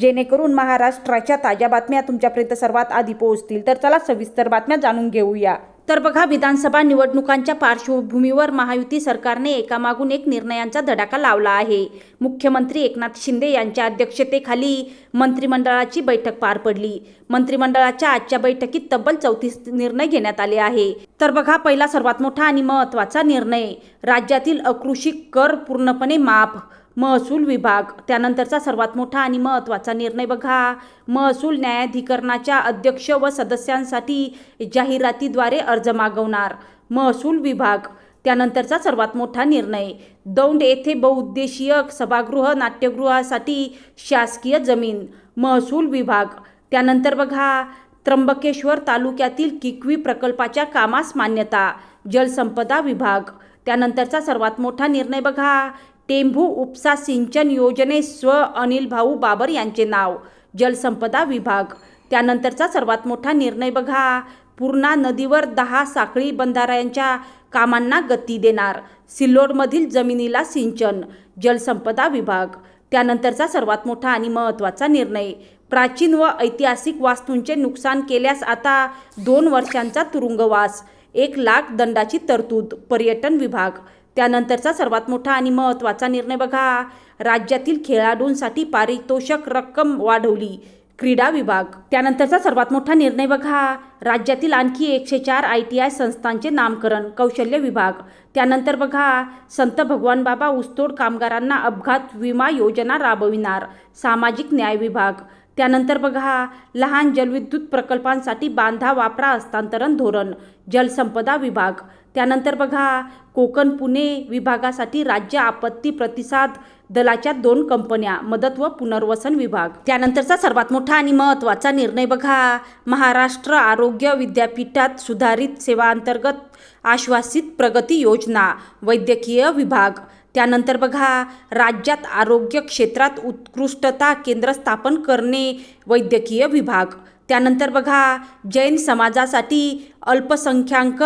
जेणेकरून महाराष्ट्राच्या ताज्या बातम्या तुमच्यापर्यंत सर्वात आधी पोहोचतील. तर चला सविस्तर बातम्या जाणून घेऊया. तर बघा विधानसभा निवडणुकांच्या पार्श्वभूमीवर महायुती सरकारने एकामागून एक निर्णयांचा धडाका लावला आहे. मुख्यमंत्री एकनाथ शिंदे यांच्या अध्यक्षतेखाली मंत्रिमंडळाची बैठक पार पडली. मंत्रिमंडळाच्या आजच्या बैठकीत तब्बल चौतीस निर्णय घेण्यात आले आहे. तर बघा पहिला सर्वात मोठा आणि महत्त्वाचा निर्णय राज्यातील अकृषी कर पूर्णपणे माफ महसूल विभाग. त्यानंतरचा सर्वात मोठा आणि महत्त्वाचा निर्णय बघा. महसूल न्यायाधिकरणाच्या अध्यक्ष व सदस्यांसाठी जाहिरातीद्वारे अर्ज मागवणार. महसूल विभाग. त्यानंतरचा सर्वात मोठा निर्णय. दौंड येथे बहुउद्देशीय सभागृह नाट्यगृहासाठी शासकीय जमीन. महसूल विभाग. त्यानंतर बघा. त्र्यंबकेश्वर तालुक्यातील किकवी प्रकल्पाच्या कामास मान्यता. जलसंपदा विभाग. त्यानंतरचा सर्वात मोठा निर्णय बघा. टेंभू उपसा सिंचन योजने स्व अनिल भाऊ बाबर यांचे नाव जलसंपदा विभाग. त्यानंतरचा सर्वात मोठा निर्णय बघा. पूर्णा नदीवर दहा साखळी बंधाऱ्यांच्या कामांना गती देणार. सिल्लोडमधील जमिनीला सिंचन जलसंपदा विभाग. त्यानंतरचा सर्वात मोठा आणि महत्त्वाचा निर्णय प्राचीन व ऐतिहासिक वास्तूंचे नुकसान केल्यास आता दोन वर्षांचा तुरुंगवास एक लाख दंडाची तरतूद पर्यटन विभाग. त्यानंतरचा सर्वात मोठा आणि महत्त्वाचा निर्णय बघा. राज्यातील खेळाडूंसाठी पारितोषक रक्कम वाढवली. क्रीडा विभाग. त्यानंतरचा सर्वात मोठा निर्णय बघा. राज्यातील आणखी एकशे चार आय टी आय संस्थांचे नामकरण कौशल्य विभाग. त्यानंतर बघा. संत भगवान बाबा ऊसतोड कामगारांना अपघात विमा योजना राबविणार. सामाजिक न्याय विभाग. त्यानंतर बघा. लहान जलविद्युत प्रकल्पांसाठी बांधा वापरा हस्तांतरण धोरण. जलसंपदा विभाग. त्यानंतर बघा कोकण पुणे विभागासाठी राज्य आपत्ती प्रतिसाद दलाच्या दोन कंपन्या मदत व पुनर्वसन विभाग. त्यानंतरचा सर्वात मोठा आणि महत्त्वाचा निर्णय बघा महाराष्ट्र आरोग्य विद्यापीठात सुधारित सेवांतर्गत आश्वासित प्रगती योजना वैद्यकीय विभाग. त्यानंतर बघा राज्यात आरोग्य क्षेत्रात उत्कृष्टता केंद्र स्थापन करणे वैद्यकीय विभाग. त्यानंतर बघा जैन समाजासाठी अल्पसंख्याक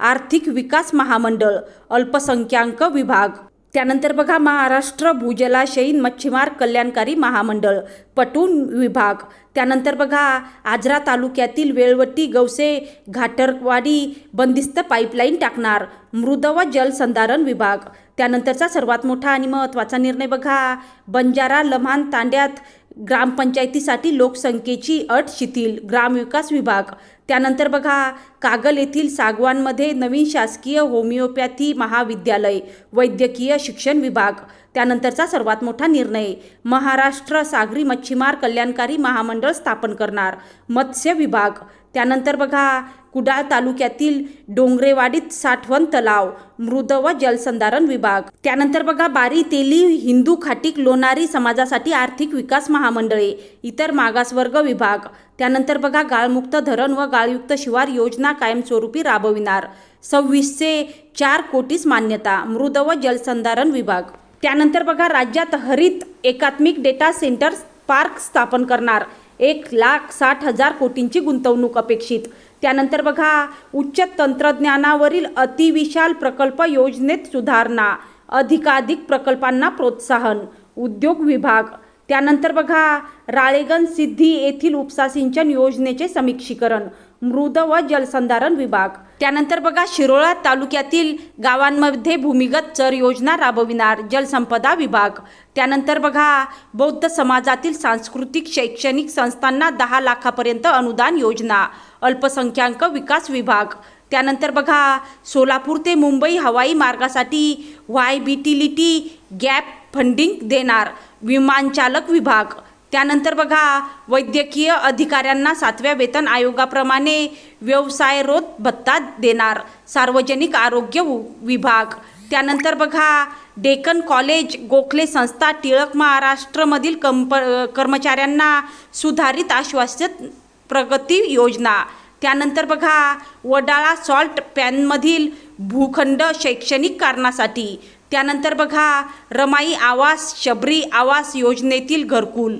आर्थिक विकास महामंडळ अल्पसंख्याक विभाग. त्यानंतर बघा महाराष्ट्र भूजलाशयीन मच्छीमार कल्याणकारी महामंडळ पटून विभाग. त्यानंतर बघा आजरा तालुक्यातील वेळवटी गवसे घाटरवाडी बंदिस्त पाईपलाईन टाकणार मृद व जलसंधारण विभाग. त्यानंतरचा सर्वात मोठा आणि महत्त्वाचा निर्णय बघा बंजारा लम्हान तांड्यात ग्रामपंचायतीसाठी लोकसंख्येची अट शिथिल ग्रामविकास विभाग. त्यानंतर बघा कागल येथील सागवानमध्ये नवीन शासकीय होमिओपॅथी महाविद्यालय वैद्यकीय शिक्षण विभाग. त्यानंतरचा सर्वात मोठा निर्णय महाराष्ट्र सागरी मच्छीमार कल्याणकारी महामंडळ स्थापन करणार मत्स्य विभाग. त्यानंतर बघा कुडाळ तालुक्यातील डोंगरेवाडीत साठवण तलाव मृद व जलसंधारण विभाग. त्यानंतर बघा बारी तेली हिंदू खाटीक लोणारी समाजासाठी आर्थिक विकास महामंडळे इतर मागासवर्ग विभाग. त्यानंतर बघा गाळमुक्त धरण व गाळयुक्त शिवार योजना कायमस्वरूपी राबविणार. सव्वीसशे चार कोटीस मान्यता मृद व जलसंधारण विभाग. त्यानंतर बघा राज्यात हरित एकात्मिक डेटा सेंटर पार्क स्थापन करणार. एक लाख साठ हजार कोटींची गुंतवणूक अपेक्षित. त्यानंतर बघा उच्च तंत्रज्ञानावरील अतिविशाल प्रकल्प योजनेत सुधारणा अधिकाधिक प्रकल्पांना प्रोत्साहन उद्योग विभाग त्यानंतर बघा राळेगण सिद्धी येथील उपसा सिंचन योजनेचे समीक्षीकरण मृद व जलसंधारण विभाग. त्यानंतर बघा शिरोळा तालुक्यातील गावांमध्ये भूमिगत चर योजना राबविणार जलसंपदा विभाग. त्यानंतर बघा बौद्ध समाजातील सांस्कृतिक शैक्षणिक संस्थांना दहा लाखापर्यंत अनुदान योजना अल्पसंख्याक विकास विभाग. त्यानंतर बघा सोलापूर ते मुंबई हवाई मार्गासाठी व्हायबिटिलिटी गॅप फंडिंग देणार विमानचालक विभाग. त्यानंतर बघा वैद्यकीय अधिकाऱ्यांना सातव्या वेतन आयोगाप्रमाणे व्यवसायरोध भत्ता देणार सार्वजनिक आरोग्य विभाग. त्यानंतर बघा डेक्कन कॉलेज गोखले संस्था टिळक महाराष्ट्रमधील कंप कर्मचाऱ्यांना सुधारित आश्वासित प्रगती योजना. त्यानंतर बघा वडाळा सॉल्ट पॅनमधील भूखंड शैक्षणिक कारणासाठी. त्यानंतर बघा रमाई आवास शबरी आवास योजनेतील घरकुल.